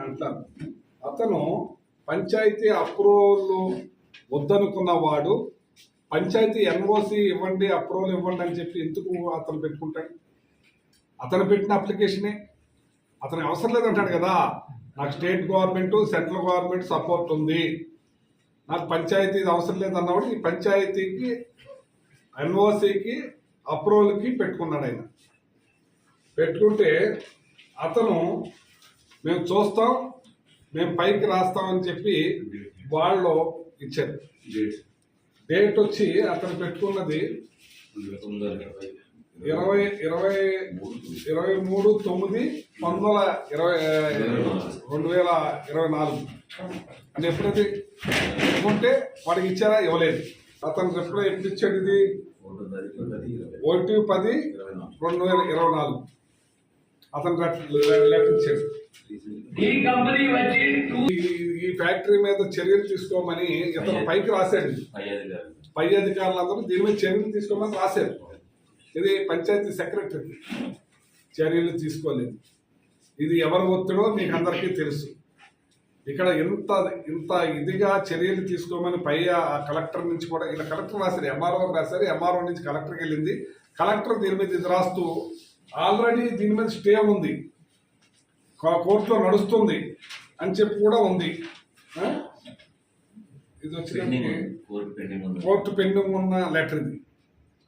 అంటారు. అతను పంచాయతీ అప్రూవల్ వద్దనుకున్న వాడు పంచాయతీ ఎన్ఓసి ఇవ్వండి అప్రూవల్ ఇవ్వండి అని చెప్పి ఎందుకు అతను పెట్టుకుంటాడు? అతను పెట్టిన అప్లికేషనే? అతనికి అవసరం లేదంటాడు కదా. నాకు state government central government support ఉంది. నాకు పంచాయతీ అవసరం లేదన్నవాడు ఈ పంచాయతీకి ఎన్ఓసికి అప్రూవల్కి పెట్టుకున్నాడు ఆయన. పెట్టుకుంటే అతను మేము చూస్తాం మేము పైకి రాస్తామని చెప్పి వాళ్ళు ఇచ్చారు. డేట్ వచ్చి అతను పెట్టుకున్నది ఇరవై ఇరవై ఇరవై మూడు తొమ్మిది పంతొమ్మిది వందల ఇరవై రెండు వేల ఇరవై నాలుగు. అంటే ఎప్పుడైతే పెట్టుకుంటే వాడికి ఇచ్చారా ఇవ్వలేదు. అతను ఎప్పుడో ఎప్పుడు ఇచ్చాడు ఇది? ఒకటి పది రెండు వేల ఇరవై నాలుగు. అతను లెటర్ ఇచ్చాడు ఈ కంపెనీ వచ్చి టూ ఈ- ఫ్యాక్టరీ మీద చర్యలు తీసుకోమని ఇతను పైకి రాశాడు. పై అధికారులందరూ దీని మీద చర్యలు తీసుకోమని రాశారు. ఇది పంచాయతీ సెక్రటరీ చర్యలు తీసుకోలేదు. ఇది ఎవరి ఒత్తిడో మీకు అందరికీ తెలుసు. ఇక్కడ ఇంత ఇంత ఇదిగా చర్యలు తీసుకోమని పై ఆ కలెక్టర్ నుంచి కూడా ఇలా కలెక్టర్ రాశారు ఎంఆర్ఓ రాశారు ఎంఆర్ఓ నుంచి కలెక్టర్కి వెళ్ళింది. కలెక్టర్ దీని మీద ఇది రాస్తూ ఆల్రెడీ దీని మీద స్టే ఉంది. కోర్టులో నడుస్తుంది అని చెప్పి కూడా ఉంది? ఇది వచ్చి కోర్టు పెండింగ్ ఉన్న లెటర్ ఇది.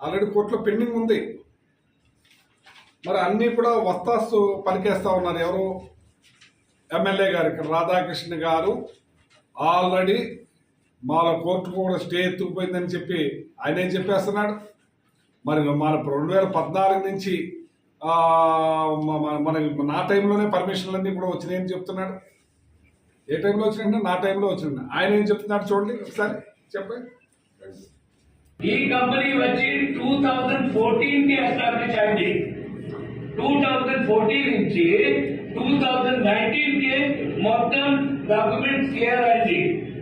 ఆల్రెడీ కోర్టులో పెండింగ్ ఉంది. మరి అన్నీ కూడా వస్తాస్తు పలికేస్తా ఉన్నారు ఎవరు? ఎమ్మెల్యే గారు ఇక్కడ రాధాకృష్ణ గారు. ఆల్రెడీ మన కోర్టు కూడా స్టే ఎత్తుకుపోయిందని చెప్పి ఆయన ఏం చెప్పేస్తున్నాడు. మరి మన రెండు వేల పద్నాలుగు నుంచి మన నా టైంలోనే పర్మిషన్లు అన్నీ కూడా వచ్చినాయని చెప్తున్నాడు. ఏ టైంలో వచ్చినాయంటే నా టైంలో వచ్చినాయి. ఆయన ఏం చెప్తున్నాడు చూడండి ఒకసారి చెప్పండి. ఈ కంపెనీ వచ్చి టూ థౌజండ్ ఫోర్టీన్కి ఎస్టాబ్లిష్ అయింది. టూ థౌజండ్ ఫోర్టీన్ నుంచి టూ థౌజండ్ నైన్టీన్కి మొత్తం డాక్యుమెంట్స్ క్లియర్ అయింది.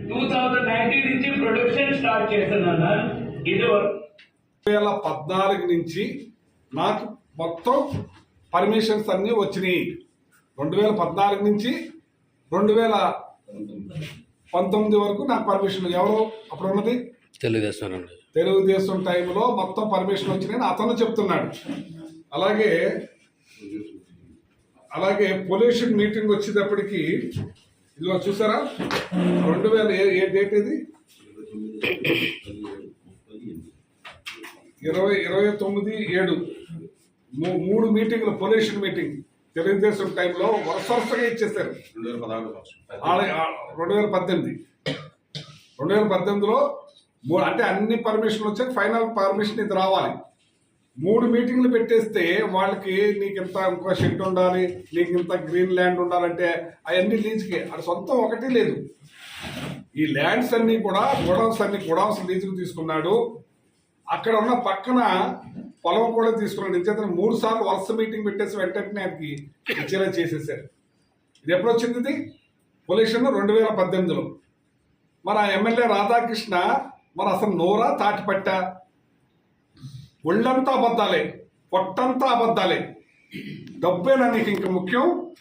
టూ థౌజండ్ నైన్టీన్ నుంచి ప్రొడక్షన్ స్టార్ట్ చేస్తున్నాను. ఇది వరకు. వేల పద్నాలుగు నుంచి నాకు మొత్తం పర్మిషన్స్ అన్నీ వచ్చినాయి. రెండు వేల పద్నాలుగు నుంచి రెండు వేల పంతొమ్మిది వరకు నాకు పర్మిషన్ ఎవరు? అప్పుడు ఉన్నది తెలుగుదేశం తెలుగుదేశం టైంలో మొత్తం పర్మిషన్ వచ్చినాయని అతను చెప్తున్నాడు. అలాగే అలాగే పొల్యూషన్ మీటింగ్ వచ్చేటప్పటికి ఇదిగో చూసారా? రెండు వేల ఏ డేట్ ఇది? ఇరవై ఇరవై తొమ్మిది ఏడు. మూడు మీటింగ్లు పొల్యూషన్ మీటింగ్. తెలుగుదేశం టైంలో వరుస వరుసగా ఇచ్చేసారు ఆడ- ఆ- రెండు వేల పద్దెనిమిది. రెండు వేల పద్దెనిమిదిలో మూ- అంటే అన్ని పర్మిషన్లు వచ్చాక ఫైనల్ పర్మిషన్ ఇది రావాలి. మూడు మీటింగ్లు పెట్టేస్తే వాళ్ళకి నీకు ఇంత ఇంకో షెడ్ ఉండాలి నీకు ఇంత గ్రీన్ ల్యాండ్ ఉండాలంటే అవన్నీ లీజుకి. అది సొంతం ఒకటి లేదు. ఈ ల్యాండ్స్ అన్ని కూడా గోడౌన్స్ అన్ని గోడౌన్స్ లీజుకు తీసుకున్నాడు. అక్కడ ఉన్న పక్కన పొలం కూడా తీసుకున్నాడు. ఇంచేతను మూడు సార్లు వరుస మీటింగ్ పెట్టేసి వెంటనే ఆయనకి ఇచ్చేలా చేసేసారు ఇది ఎప్పుడు వచ్చింది ఇది? పొల్యూషన్ రెండు వేల పద్దెనిమిదిలో. మరి ఆ ఎమ్మెల్యే రాధాకృష్ణ మరి అసలు నోరా తాటిపట్ట? ఒళ్ళంతా అబద్ధాలే పొట్టంతా అబద్ధాలే. డబ్బేనా నీకు ఇంక ముఖ్యం?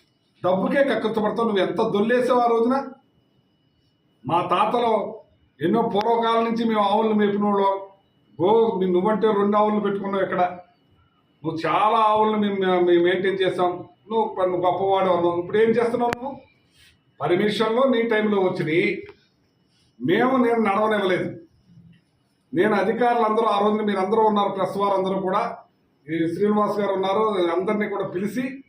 డబ్బుకే కక్కుతపడతావు నువ్వు ఎంత దొల్లేసావు ఆ రోజున? మా తాతలో ఎన్నో పూర్వకాలం నుంచి మేము ఆవులను మేపినోళ్ళం. గో మీ- నువ్వంటే రెండు ఆవులను పెట్టుకున్నావు ఇక్కడ. నువ్వు చాలా ఆవులను మేము మేము మెయింటైన్ చేస్తాం నువ్వు నువ్వు గొప్పవాడు అన్నావు. ఇప్పుడు ఏం చేస్తున్నావు నువ్వు? పర్మిషన్లో నీ టైంలో వచ్చినాయి. మేము నేను నడవనివ్వలేదు. నేను అధికారులు అందరూ ఆ రోజున మీరు అందరూ ఉన్నారు ప్రెస్ వారు అందరూ కూడా. ఈ శ్రీనివాస్ గారు ఉన్నారు అందరినీ కూడా పిలిచి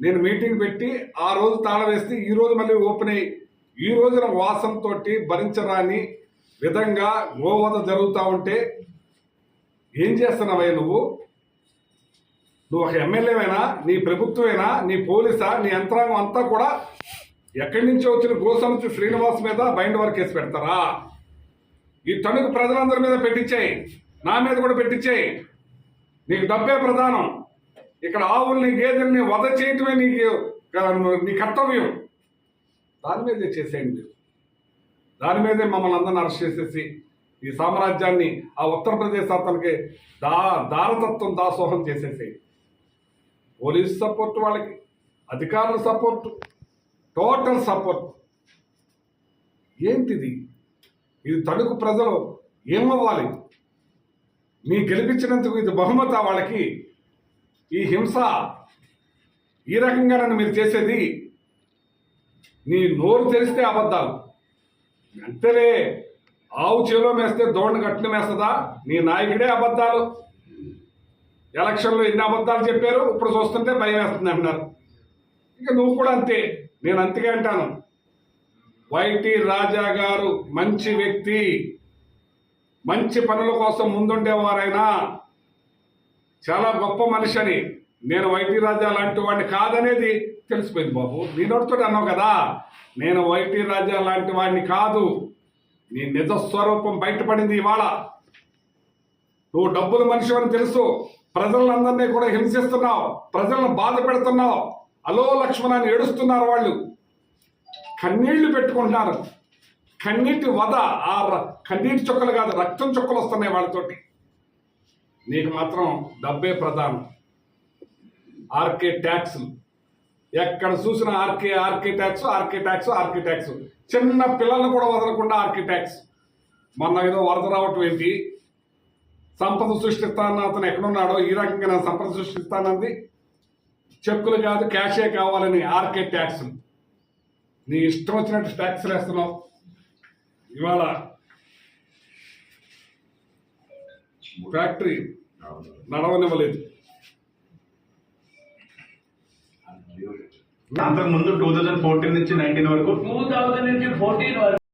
నేను మీటింగ్ పెట్టి ఆ రోజు తాళ వేస్తే ఈ రోజు మళ్ళీ ఓపెన్ అయ్యి ఈ రోజున వాసంతో భరించరాని విధంగా గోవధ జరుగుతూ ఉంటే ఏం చేస్తున్నావయ్యా నువ్వు? నువ్వు ఒక ఎమ్మెల్యేవైనా? నీ ప్రభుత్వమైనా? నీ పోలీసా? నీ యంత్రాంగం అంతా కూడా ఎక్కడి నుంచి వచ్చిన గోసంచి శ్రీనివాస్ మీద బైండ్ వర్క్ వేసి పెడతారా? ఈ తణుకు ప్రజలందరి మీద పెట్టించాయి నా మీద కూడా పెట్టించాయి నీకు డబ్బే ప్రధానం. ఇక్కడ ఆవుల్ని గేదెల్ని వధ చేయటమే నీకు నీ కర్తవ్యం. దాని మీద చేసేయండి. మీరు దాని మీదే మమ్మల్ని అందరిని అరెస్ట్ చేసేసి ఈ సామ్రాజ్యాన్ని ఆ ఉత్తరప్రదేశ్ అతనికి దా దారతత్వం దాసోహం చేసేసి పోలీస్ సపోర్ట్ వాళ్ళకి అధికారుల సపోర్ట్ టోటల్ సపోర్ట్. ఏంటిది? ఇది తణుకు ప్రజలు ఏమవ్వాలి? మీ గెలిపించినందుకు ఇది బహుమత వాళ్ళకి. ఈ హింస ఈ రకంగా నన్ను మీరు చేసేది నీ నోరు తెరిస్తే అబద్ధాలు. అంతేలే ఆవు చేలో మేస్తే దోణ గట్టున మేస్తుందా? నీ నాయకుడే అబద్ధాలు. ఎలక్షన్లో ఎన్ని అబద్ధాలు చెప్పారు ఇప్పుడు చూస్తుంటే భయం వేస్తుంది అంటున్నారు. ఇంకా నువ్వు కూడా అంతే. నేను అంతకే అంటాను. వైటి రాజా గారు మంచి వ్యక్తి. మంచి పనుల కోసం ముందుండేవారైనా చాలా గొప్ప మనిషి అని నేను వైటి రాజా లాంటి వాడిని కాదనేది తెలిసిపోయింది బాబు. నేనొడుతో అన్నావు కదా. నేను వైటి రాజా లాంటి వాడిని కాదు. నీ నిజ స్వరూపం బయటపడింది ఇవాళ. నువ్వు డబ్బుల మనిషి అని తెలుసు. ప్రజలందరినీ కూడా హింసిస్తున్నావు. ప్రజలను బాధ పెడుతున్నావు. అలో లక్ష్మణాన్ని ఏడుస్తున్నారు వాళ్ళు. కన్నీళ్ళు పెట్టుకుంటున్నారు. కన్నీటి వద ఆ కన్నీటి చుక్కలు కాదు రక్తం చుక్కలు వస్తున్నాయి వాళ్ళతోటి. నీకు మాత్రం డబ్బే ప్రధానం. RK tax. ఎక్కడ చూసినా RK RK tax RK tax RK tax. చిన్న పిల్లల్ని కూడా వదలకుండా ఆర్కే ట్యాక్స్. మొన్న ఏదో వరద రావటం ఏంటి? సంపద సృష్టిస్తాను అతను ఎక్కడున్నాడో? ఈ రకంగా నేను సంపద సృష్టిస్తానంది. చెక్కులు కాదు క్యాషే కావాలని ఆర్కే ట్యాక్స్. నీ ఇష్టం వచ్చినట్టు ట్యాక్స్ వేస్తున్నావు. ఇవాళ ఫ్యాక్టరీ నడవనివ్వలేదు. అంతకు ముందు టూ థౌజండ్ ఫోర్టీన్ నుంచి నైన్టీన్ వరకు టూ థౌజండ్ నుంచి ఫోర్టీన్ వరకు